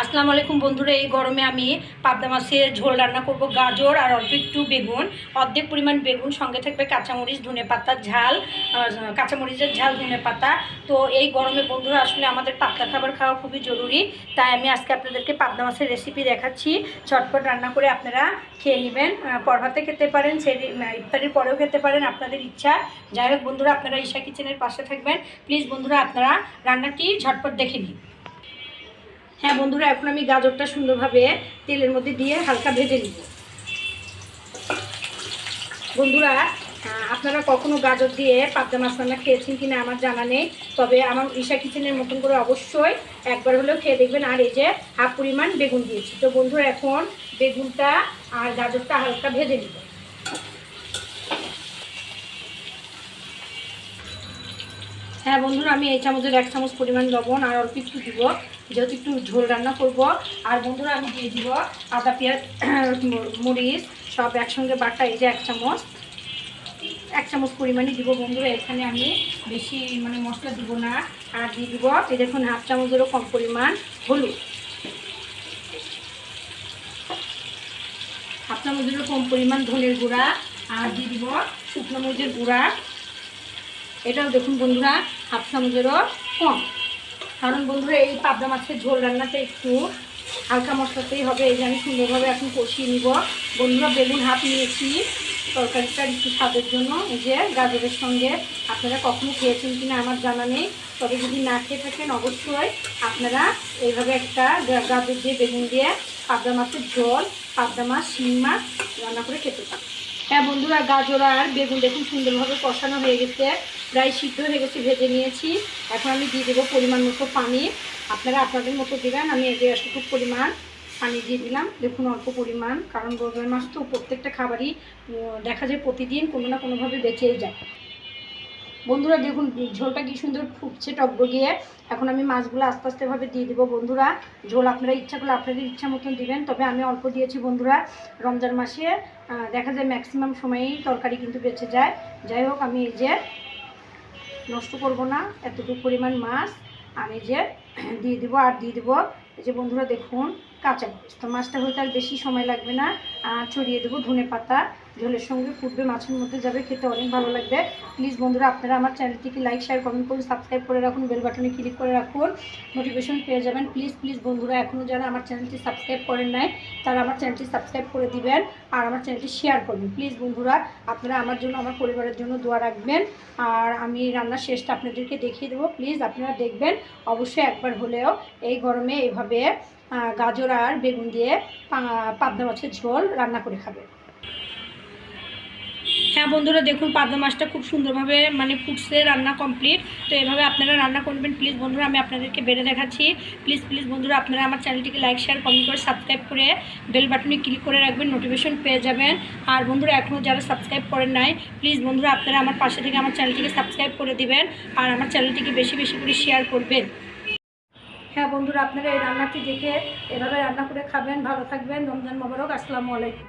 আসসালামু আলাইকুম বন্ধুরা, এই গরমে আমি পাবদা মাছের ঝোল রান্না করব, গাজর আর অল্প একটু বেগুন। অর্ধেক পরিমাণ বেগুন, সঙ্গে থাকবে কাঁচামরিচ, ধনে পাতা, ঝাল কাঁচামরিচের ঝাল, ধনে পাতা। তো এই গরমে বন্ধুরা, আসলে আমাদের পাতলা খাবার খাওয়া খুবই জরুরি। তাই আমি আজকে আপনাদেরকে পাবদা মাছের রেসিপি দেখাচ্ছি। চটপট রান্না করে আপনারা খেয়ে নেবেন। পরভাতে খেতে পারেন, সেই ইফতারির পরেও খেতে পারেন, আপনাদের ইচ্ছা। যাই হোক বন্ধুরা, আপনারা ঈশা কিচেনের পাশে থাকবেন। প্লিজ বন্ধুরা, আপনারা রান্নাটি ঝটপট দেখে নিন। হ্যাঁ বন্ধুরা, এখন আমি গাজরটা সুন্দরভাবে তেলের মধ্যে দিয়ে হালকা ভেজে নিব। বন্ধুরা আপনারা কখনো গাজর দিয়ে পাবদা মাছ রান্না খেয়েছেন কিনা আমার জানা নেই, তবে আমার ঈশা কিচেনের মতন করে অবশ্যই একবার হলেও খেয়ে দেখবেন। আর এই যে হাফ পরিমাণ বেগুন দিয়েছি। তো বন্ধুরা, এখন বেগুনটা আর গাজরটা হালকা ভেজে নিব। হ্যাঁ বন্ধুরা, আমি এই চামচের এক চামচ পরিমাণ লবণ আর অল্প একটু দিব। যেহেতু একটু ঝোল রান্না করব, আর বন্ধুরা আমি দিয়ে দিব আদা, পেঁয়াজ, মরিচ, সব একসঙ্গে বাটা, এই যে এক চামচ। এক চামচ পরিমাণই দিব বন্ধুরা, এখানে আমি বেশি মানে মশলা দিব না। আর দিয়ে দিব, এই দেখুন, হাফ চামচেরও কম পরিমাণ হলুদ। হাফ চামচেরও কম পরিমাণ ধনের গুঁড়া, আর দিয়ে দিব শুকনো মরিচের গুঁড়া। এটাও দেখুন বন্ধুরা, হাফ চামচেরও কম। কারণ বন্ধুরা, এই পাবদা মাছের ঝোল রান্নাটা একটু হালকা মশলাতেই হবে, এই যে আমি সুন্দরভাবে এখন কষিয়ে নিব। বন্ধুরা, বেগুন হাত নিয়েছি তরকারিটার একটু স্বাদের জন্য, এই যে গাজরের সঙ্গে। আপনারা কখনো খেয়েছেন কিনা আমার জানা নেই, তবে যদি না খেয়ে থাকেন, অবশ্যই আপনারা এইভাবে একটা গাজর দিয়ে, বেগুন দিয়ে পাবদা মাছের ঝোল, পাবদা মাছ, শিং মাছ রান্না করে খেতে পারেন। হ্যাঁ বন্ধুরা, গাজর আর বেগুন দেখুন সুন্দরভাবে কষানো হয়ে গেছে। প্রায় সিদ্ধ হয়ে গেছে, ভেজে নিয়েছি। এখন আমি দিয়ে দেবো পরিমাণ মতো পানি। আপনারা আপনাদের মতো দেবেন, আমি এদের এতটুকু পরিমাণ পানি দিয়ে দিলাম। দেখুন অল্প পরিমাণ, কারণ গরমের মাছ তো প্রত্যেকটা খাবারই দেখা যায় প্রতিদিন কোনো না কোনোভাবে বেঁচেই যায়। বন্ধুরা দেখুন, ঝোলটা কি সুন্দর ফুটছে টকবগিয়ে এখন আমি মাছগুলো আস্তে আস্তেভাবে দিয়ে দিব, বন্ধুরা। ঝোল আপনারা ইচ্ছা করলে আপনাদের ইচ্ছা মতন দিবেন, তবে আমি অল্প দিয়েছি, বন্ধুরা। রমজান মাসে দেখা যায় ম্যাক্সিমাম সময়েই তরকারি কিন্তু বেঁচে যায়। যাই হোক, আমি এই যে নষ্ট করব না, এতটুকু পরিমাণ মাছ আমি যে দিয়ে দিব আর দিয়ে দিব। এই যে বন্ধুরা দেখুন, কাঁচা মাছটা হয়তো আর বেশি সময় লাগবে না। ছড়িয়ে দেবো ধনে পাতা ঝোলের সঙ্গে ফুটবে, মাছের মধ্যে যাবে, খেতে অনেক ভালো লাগবে। প্লিজ বন্ধুরা, আপনারা আমার চ্যানেলটিকে লাইক শেয়ার কমেন্ট করুন সাবস্ক্রাইব করে রাখুন বেল বাটনে ক্লিক করে রাখুন। নোটিফিকেশন পেয়ে যাবেন। প্লিজ প্লিজ বন্ধুরা এখনও যারা আমার চ্যানেলটি সাবস্ক্রাইব করেন নাই, তারা আমার চ্যানেলটি সাবস্ক্রাইব করে দিবেন আর আমার চ্যানেলটি শেয়ার করবেন। প্লিজ বন্ধুরা, আপনারা আমার জন্য, আমার পরিবারের জন্য দোয়া রাখবেন। আর আমি রান্নার শেষটা আপনাদেরকে দেখিয়ে দেবো। প্লিজ আপনারা দেখবেন, অবশ্যই একবার হলেও এই গরমে এভাবে গাজর আর বেগুন দিয়ে পাবদা মাছের ঝোল রান্না করে খাবেন হ্যাঁ বন্ধুরা, দেখুন, পাবদা মাছটা খুব সুন্দরভাবে মানে ফুটছে, রান্না কমপ্লিট তো এভাবে আপনারা রান্না করবেন। প্লিজ বন্ধুরা, আমি আপনাদেরকে বেড়ে দেখাচ্ছি। প্লিজ প্লিজ বন্ধুরা, আপনারা আমার চ্যানেলটিকে লাইক শেয়ার কমেন্ট করে সাবস্ক্রাইব করে বেল বাটনে ক্লিক করে রাখবেন নোটিফিকেশন পেয়ে যাবেন। আর বন্ধুরা এখনও যারা সাবস্ক্রাইব করেন নাই প্লিজ বন্ধুরা, আপনারা আমার পাশে থেকে আমার চ্যানেলটিকে সাবস্ক্রাইব করে দিবেন আর আমার চ্যানেলটিকে বেশি বেশি করে শেয়ার করবেন। হ্যাঁ বন্ধুরা, আপনারা এই রান্নাটি দেখে এভাবে রান্না করে খাবেন। ভালো থাকবেন। রমজান মোবারক। আসসালামু আলাইকুম।